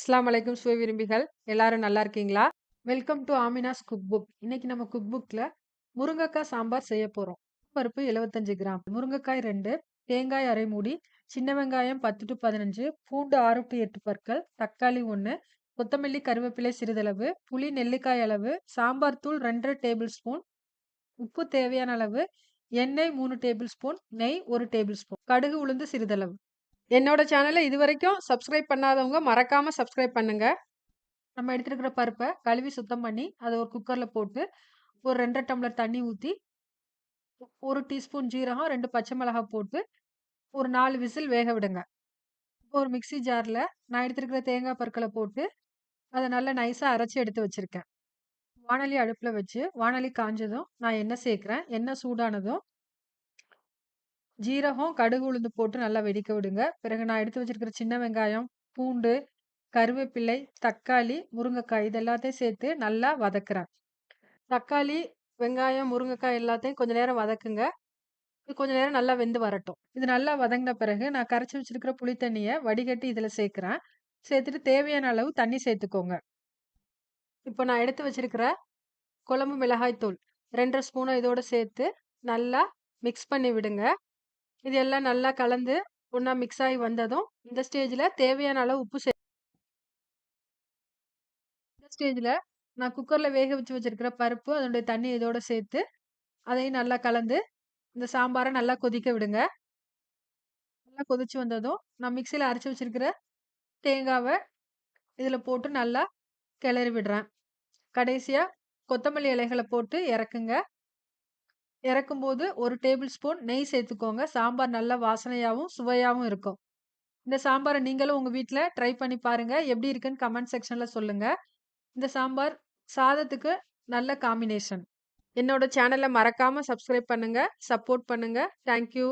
இஸ்லாம் அலைக்கும் சுவை விரும்பிகள் எல்லாரும் நல்லா இருக்கீங்களா? Welcome to Amina's cook book. இன்னைக்கு நம்ம குக் புக்கில் முருங்கக்காய் சாம்பார் செய்ய போகிறோம் பருப்பு 75 கிராம், முருங்கைக்காய் ரெண்டு தேங்காய் அரை மூடி, சின்ன வெங்காயம் பத்து டு பதினஞ்சு பூண்டு ஆறு டு எட்டு பற்கள், தக்காளி ஒன்று கொத்தமல்லி, கருவேப்பிலை சிறிதளவு, புளி நெல்லிக்காய் அளவு, சாம்பார் தூள் 2 1/2 டேபிள் ஸ்பூன், உப்பு தேவையான அளவு, எண்ணெய் மூணு டேபிள் ஸ்பூன், நெய் ஒரு டேபிள் ஸ்பூன், கடுகு உளுந்து சிறிதளவு. என்னோட இது வரைக்கும் சப்ஸ்கிரைப் பண்ணாதவங்க மறக்காமல் சப்ஸ்கிரைப் பண்ணுங்கள் நம்ம எடுத்துருக்கிற பருப்பை கழுவி சுத்தம் பண்ணி, அதை ஒரு குக்கரில் போட்டு, ஒரு 2 1/2 டம்ளர் தண்ணி ஊற்றி ஒரு டீஸ்பூன் ஜீரகம், ரெண்டு பச்சை மிளகாய் போட்டு, ஒரு நாலு விசில் வேக விடுங்க. ஒரு மிக்ஸி ஜாரில் நான் எடுத்திருக்கிற தேங்காய் பற்களை போட்டு, அதை நல்லா நைஸாக அரைச்சி எடுத்து வச்சுருக்கேன். வாணலி அடுப்பில் வச்சு, வாணலி காஞ்சதும் நான் எண்ணெய் சேர்க்குறேன். எண்ணெய் சூடானதும் ஜீரகம், கடுகு, உளுந்து போட்டு நல்லா வெடிக்க விடுங்க. பிறகு நான் எடுத்து வச்சிருக்கிற சின்ன வெங்காயம், பூண்டு, கருவேப்பிலை, தக்காளி, முருங்கைக்காய் இது எல்லாத்தையும் சேர்த்து நல்லா வதக்குறேன். தக்காளி, வெங்காயம், முருங்கைக்காய் எல்லாத்தையும் கொஞ்ச நேரம் வதக்குங்க. இது கொஞ்ச நேரம் நல்லா வெந்து வரட்டும். இது நல்லா வதங்கின பிறகு நான் கரைச்சி வச்சிருக்கிற புளி தண்ணியை வடிகட்டி இதுல சேர்க்கிறேன். சேர்த்துட்டு தேவையான அளவு தண்ணி சேர்த்துக்கோங்க. இப்போ நான் எடுத்து வச்சிருக்கிற குழம்பு மிளகாய் தூள் 2 1/2 இதோட சேர்த்து நல்லா மிக்ஸ் பண்ணி விடுங்க. இது எல்லாம் நல்லா கலந்து ஒன்றா மிக்ஸ் ஆகி வந்ததும், இந்த ஸ்டேஜில் தேவையான அளவு உப்பு சே இந்த ஸ்டேஜில் நான் குக்கரில் வேக வச்சு வச்சுருக்கிற பருப்பு, அதனுடைய தண்ணி இதோடு சேர்த்து, அதையும் நல்லா கலந்து, இந்த சாம்பாரை நல்லா கொதிக்க விடுங்க. நல்லா கொதிச்சு வந்ததும், நான் மிக்சியில் அரைச்சி வச்சிருக்கிற தேங்காவை இதில் போட்டு நல்லா கிளறி விடுறேன். கடைசியாக கொத்தமல்லி இலைகளை போட்டு இறக்குங்க. இறக்கும்போது ஒரு டேபிள் ஸ்பூன் நெய் சேர்த்துக்கோங்க. சாம்பார் நல்லா வாசனையாகவும் சுவையாகவும் இருக்கும். இந்த சாம்பாரை நீங்களும் உங்கள் வீட்டில் ட்ரை பண்ணி பாருங்கள் எப்படி இருக்குன்னு கமெண்ட் செக்ஷனில் சொல்லுங்கள் இந்த சாம்பார் சாதத்துக்கு நல்ல காம்பினேஷன். என்னோட சேனலை மறக்காமல் சப்ஸ்கிரைப் பண்ணுங்கள் சப்போர்ட் பண்ணுங்கள் தேங்க் யூ.